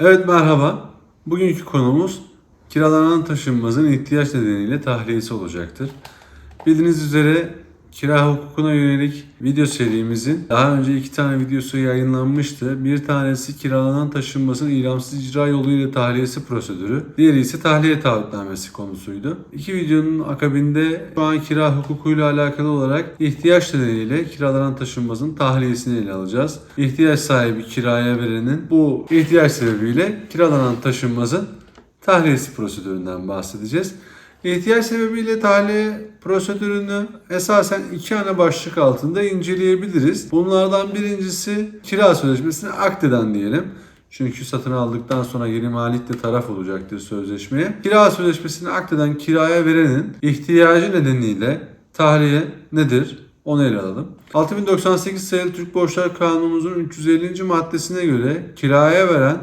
Evet merhaba. Bugünkü konumuz kiralanan taşınmazın ihtiyaç nedeniyle tahliyesi olacaktır. Bildiğiniz üzere kira hukukuna yönelik video serimizin daha önce iki tane videosu yayınlanmıştı. Bir tanesi kiralanan taşınmazın ilamsız icra yoluyla tahliyesi prosedürü. Diğeri ise tahliye taahhütnamesi konusuydu. İki videonun akabinde şu an kira hukukuyla alakalı olarak ihtiyaç nedeniyle kiralanan taşınmazın tahliyesini ele alacağız. İhtiyaç sahibi kiraya verenin bu ihtiyaç sebebiyle kiralanan taşınmazın tahliyesi prosedüründen bahsedeceğiz. İhtiyaç sebebiyle tahliye prosedürünü esasen iki ana başlık altında inceleyebiliriz. Bunlardan birincisi kira sözleşmesini akdeden diyelim. Çünkü satın aldıktan sonra yeni malik de taraf olacaktır sözleşmeye. Kira sözleşmesini akdeden kiraya verenin ihtiyacı nedeniyle tahliye nedir? Onu ele alalım. 6098 sayılı Türk Borçlar Kanunumuzun 350. maddesine göre kiraya veren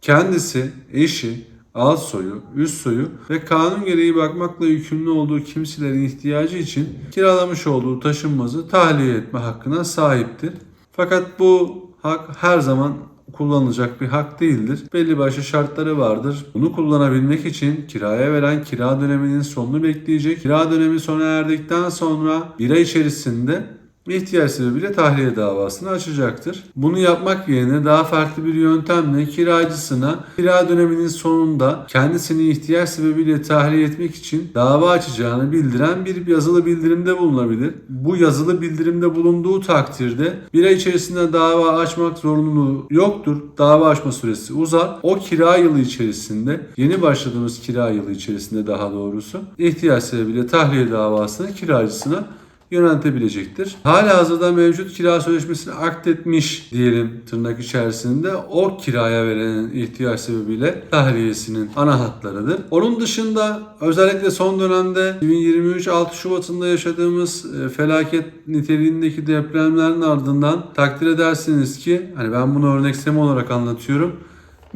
kendisi, eşi, alt soyu, üst soyu ve kanun gereği bakmakla yükümlü olduğu kimselerin ihtiyacı için kiralamış olduğu taşınmazı tahliye etme hakkına sahiptir. Fakat bu hak her zaman kullanılacak bir hak değildir. Belli başlı şartları vardır. Bunu kullanabilmek için kiraya veren kira döneminin sonunu bekleyecek. Kira dönemi sona erdikten sonra bir ay içerisinde ihtiyaç sebebiyle tahliye davasını açacaktır. Bunu yapmak yerine daha farklı bir yöntemle kiracısına kira döneminin sonunda kendisini ihtiyaç sebebiyle tahliye etmek için dava açacağını bildiren bir yazılı bildirimde bulunabilir. Bu yazılı bildirimde bulunduğu takdirde bir ay içerisinde dava açmak zorunluluğu yoktur. Dava açma süresi uzar. O kira yılı içerisinde yeni başladığımız kira yılı içerisinde daha doğrusu ihtiyaç sebebiyle tahliye davasını kiracısına yöneltebilecektir. Hala hazırda mevcut kira sözleşmesini akdetmiş diyelim tırnak içerisinde o kiraya verenin ihtiyaç sebebiyle tahliyesinin ana hatlarıdır. Onun dışında özellikle son dönemde 2023 6 Şubat'ında yaşadığımız e, felaket niteliğindeki depremlerin ardından takdir edersiniz ki hani ben bunu örnekseme olarak anlatıyorum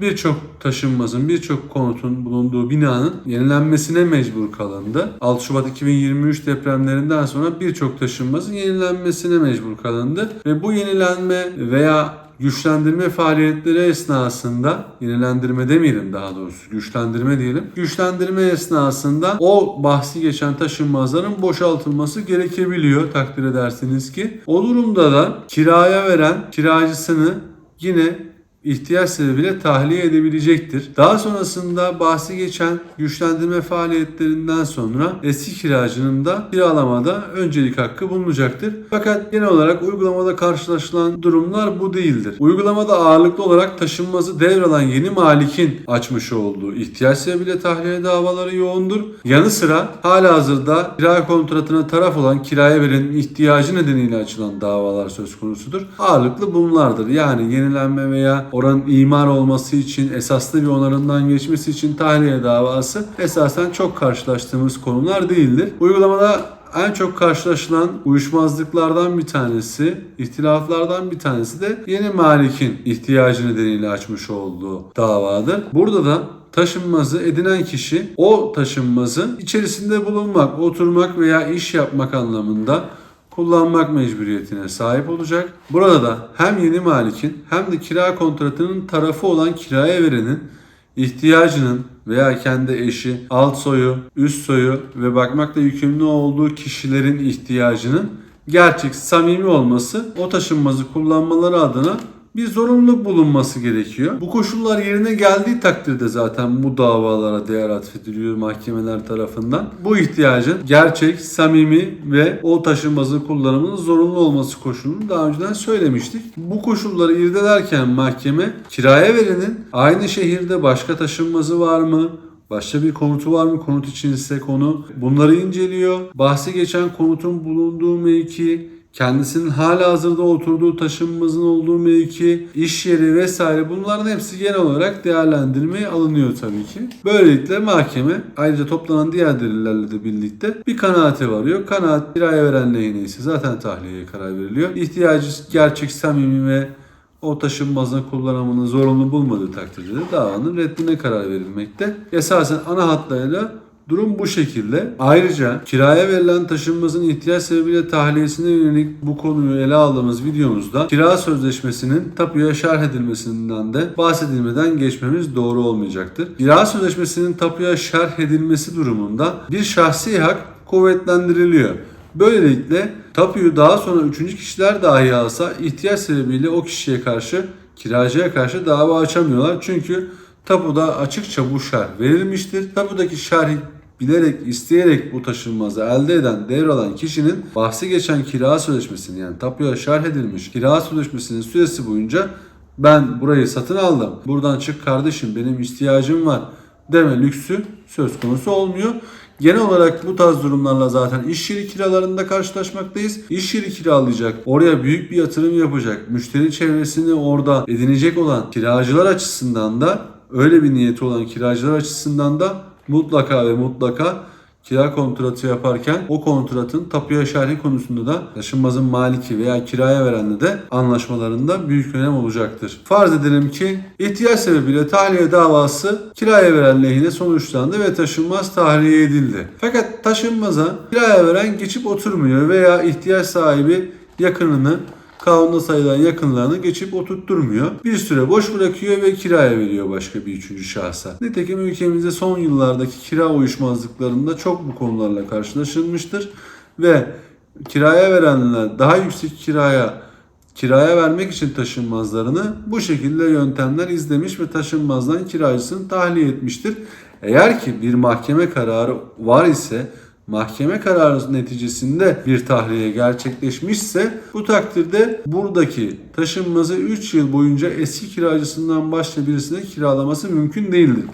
birçok taşınmazın, birçok konutun bulunduğu binanın yenilenmesine mecbur kalındı. 6 Şubat 2023 depremlerinden sonra birçok taşınmazın yenilenmesine mecbur kalındı. Ve bu yenilenme veya güçlendirme faaliyetleri esnasında yenilendirme demeyelim daha doğrusu güçlendirme diyelim. Güçlendirme esnasında o bahsi geçen taşınmazların boşaltılması gerekebiliyor takdir edersiniz ki. O durumda da kiraya veren kiracısını yine ihtiyaç sebebiyle tahliye edebilecektir. Daha sonrasında bahsi geçen güçlendirme faaliyetlerinden sonra eski kiracının da kiralamada öncelik hakkı bulunacaktır. Fakat genel olarak uygulamada karşılaşılan durumlar bu değildir. Uygulamada ağırlıklı olarak taşınmazı devralan yeni malikin açmış olduğu ihtiyaç sebebiyle tahliye davaları yoğundur. Yanı sıra hala hazırda kira kontratına taraf olan kiraya verenin ihtiyacı nedeniyle açılan davalar söz konusudur. Ağırlıklı bunlardır. Yani yenilenme veya oranın imar olması için esaslı bir onarımdan geçmesi için tahliye davası esasen çok karşılaştığımız konular değildir. Uygulamada en çok karşılaşılan uyuşmazlıklardan bir tanesi, ihtilaflardan bir tanesi de yeni malikin ihtiyacı nedeniyle açmış olduğu davadır. Burada da taşınmazı edinen kişi o taşınmazın içerisinde bulunmak, oturmak veya iş yapmak anlamında kullanmak mecburiyetine sahip olacak. Burada da hem yeni malikin hem de kira kontratının tarafı olan kiraya verenin ihtiyacının veya kendi eşi, alt soyu, üst soyu ve bakmakla yükümlü olduğu kişilerin ihtiyacının gerçek, samimi olması o taşınmazı kullanmaları adına bir zorunluluk bulunması gerekiyor. Bu koşullar yerine geldiği takdirde zaten bu davalara değer atfediliyor mahkemeler tarafından. Bu ihtiyacın gerçek, samimi ve o taşınmazı kullanımının zorunlu olması koşulunu daha önceden söylemiştik. Bu koşulları irdelerken mahkeme kiraya verenin aynı şehirde başka taşınmazı var mı? Başka bir konutu var mı? Konut için ise konu. Bunları inceliyor. Bahsi geçen konutun bulunduğu mevki, kendisinin hala hazırda oturduğu taşınmazın olduğu mevki, iş yeri vesaire bunların hepsi genel olarak değerlendirmeye alınıyor tabii ki. Böylelikle mahkeme ayrıca toplanan diğer delillerle de birlikte bir kanaate varıyor. Kanaat kiraya veren lehine zaten tahliyeye karar veriliyor. İhtiyacı gerçek, samimi ve o taşınmazın kullanımını zorunlu bulmadığı takdirde de davanın reddine karar verilmekte. Esasen ana hatlarıyla Durum bu şekilde. Ayrıca kiraya verilen taşınmazın ihtiyaç sebebiyle tahliyesine yönelik bu konuyu ele aldığımız videomuzda kira sözleşmesinin tapuya şerh edilmesinden de bahsedilmeden geçmemiz doğru olmayacaktır. Kira sözleşmesinin tapuya şerh edilmesi durumunda bir şahsi hak kuvvetlendiriliyor. Böylelikle tapuyu daha sonra üçüncü kişiler dahi alsa ihtiyaç sebebiyle o kişiye karşı kiracıya karşı dava açamıyorlar. Çünkü tapuda açıkça bu şerh verilmiştir. Tapudaki şerhi bilerek, isteyerek bu taşınmazı elde eden, devralan kişinin bahsi geçen kira sözleşmesini yani tapuya şerh edilmiş kira sözleşmesinin süresi boyunca ben burayı satın aldım. Buradan çık kardeşim benim ihtiyacım var deme lüksü söz konusu olmuyor. Genel olarak bu tarz durumlarla zaten iş yeri kiralarında karşılaşmaktayız. İş yeri kiralayacak, oraya büyük bir yatırım yapacak, müşteri çevresini orada edinecek olan kiracılar açısından da öyle bir niyeti olan kiracılar açısından da mutlaka ve mutlaka kira kontratı yaparken o kontratın tapuya şerhi konusunda da taşınmazın maliki veya kiraya verenle de anlaşmalarında büyük önem olacaktır. Farz edelim ki ihtiyaç sebebiyle tahliye davası kiraya veren lehine sonuçlandı ve taşınmaz tahliye edildi. Fakat taşınmaza kiraya veren geçip oturmuyor veya ihtiyaç sahibi yakınını kanunda sayılan yakınlarını geçip oturtturmuyor. Bir süre boş bırakıyor ve kiraya veriyor başka bir üçüncü şahsa. Nitekim ülkemizde son yıllardaki kira uyuşmazlıklarında çok bu konularla karşılaşılmıştır ve kiraya verenler daha yüksek kiraya kiraya vermek için taşınmazlarını bu şekilde yöntemler izlemiş ve taşınmazdan kiracısını tahliye etmiştir. Eğer ki bir mahkeme kararı var ise mahkeme kararı neticesinde bir tahliye gerçekleşmişse bu takdirde buradaki taşınmazı 3 yıl boyunca eski kiracısından başka birisine kiralaması mümkün değildir.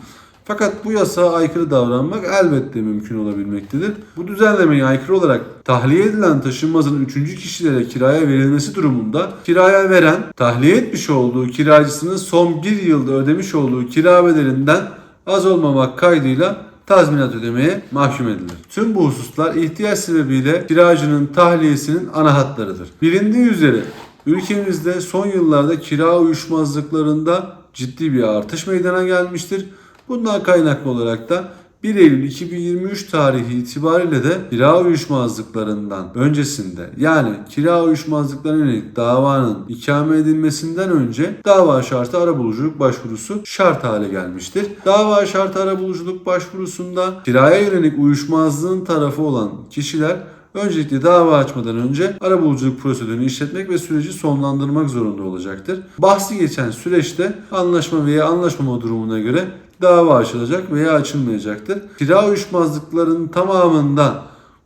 Fakat bu yasağa aykırı davranmak elbette mümkün olabilmektedir. Bu düzenlemeye aykırı olarak tahliye edilen taşınmazın üçüncü kişilere kiraya verilmesi durumunda kiraya veren tahliye etmiş olduğu kiracısının son bir yılda ödemiş olduğu kira bedelinden az olmamak kaydıyla tazminat ödemeye mahkum edilir. Tüm bu hususlar ihtiyaç sebebiyle kiracının tahliyesinin ana hatlarıdır. Bilindiği üzere ülkemizde son yıllarda kira uyuşmazlıklarında ciddi bir artış meydana gelmiştir. Bundan kaynaklı olarak da 1 Eylül 2023 tarihi itibariyle de kira uyuşmazlıklarından öncesinde yani kira uyuşmazlıklarına yönelik davanın ikame edilmesinden önce dava şartı arabuluculuk başvurusu şart hale gelmiştir. Dava şartı arabuluculuk başvurusunda kiraya yönelik uyuşmazlığın tarafı olan kişiler Öncelikle dava açmadan önce arabuluculuk prosedürünü işletmek ve süreci sonlandırmak zorunda olacaktır. Bahsi geçen süreçte anlaşma veya anlaşmama durumuna göre dava açılacak veya açılmayacaktır. Kira uyuşmazlıklarının tamamında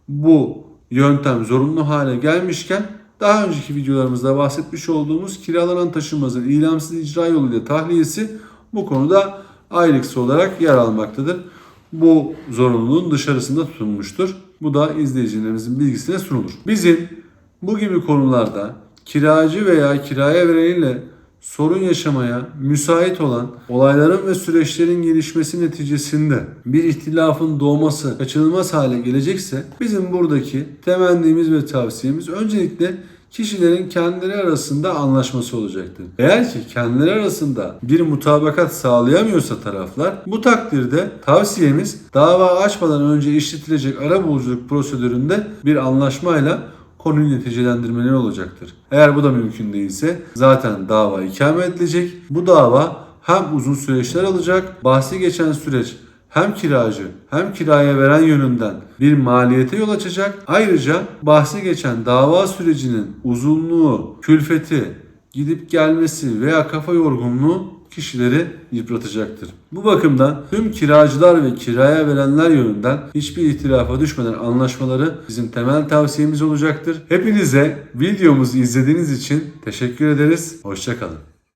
bu yöntem zorunlu hale gelmişken daha önceki videolarımızda bahsetmiş olduğumuz kiralanan taşınmazın ilamsız icra yoluyla tahliyesi bu konuda ayrıksı olarak yer almaktadır. Bu zorunluluğun dışarısında tutulmuştur. Bu da izleyicilerimizin bilgisine sunulur. Bizim bu gibi konularda kiracı veya kiraya vereniyle sorun yaşamaya müsait olan olayların ve süreçlerin gelişmesi neticesinde bir ihtilafın doğması kaçınılmaz hale gelecekse bizim buradaki temennimiz ve tavsiyemiz öncelikle kişilerin kendileri arasında anlaşması olacaktır. Eğer ki kendileri arasında bir mutabakat sağlayamıyorsa taraflar bu takdirde tavsiyemiz dava açmadan önce işletilecek arabuluculuk prosedüründe bir anlaşmayla konuyu neticelendirmeleri olacaktır. Eğer bu da mümkün değilse zaten dava ikame edilecek. Bu dava hem uzun süreçler alacak, bahsi geçen süreç hem kiracı hem kiraya veren yönünden bir maliyete yol açacak. Ayrıca bahsi geçen dava sürecinin uzunluğu, külfeti, gidip gelmesi veya kafa yorgunluğu kişileri yıpratacaktır. Bu bakımdan tüm kiracılar ve kiraya verenler yönünden hiçbir ihtilafa düşmeden anlaşmaları bizim temel tavsiyemiz olacaktır. Hepinize videomuzu izlediğiniz için teşekkür ederiz. Hoşçakalın.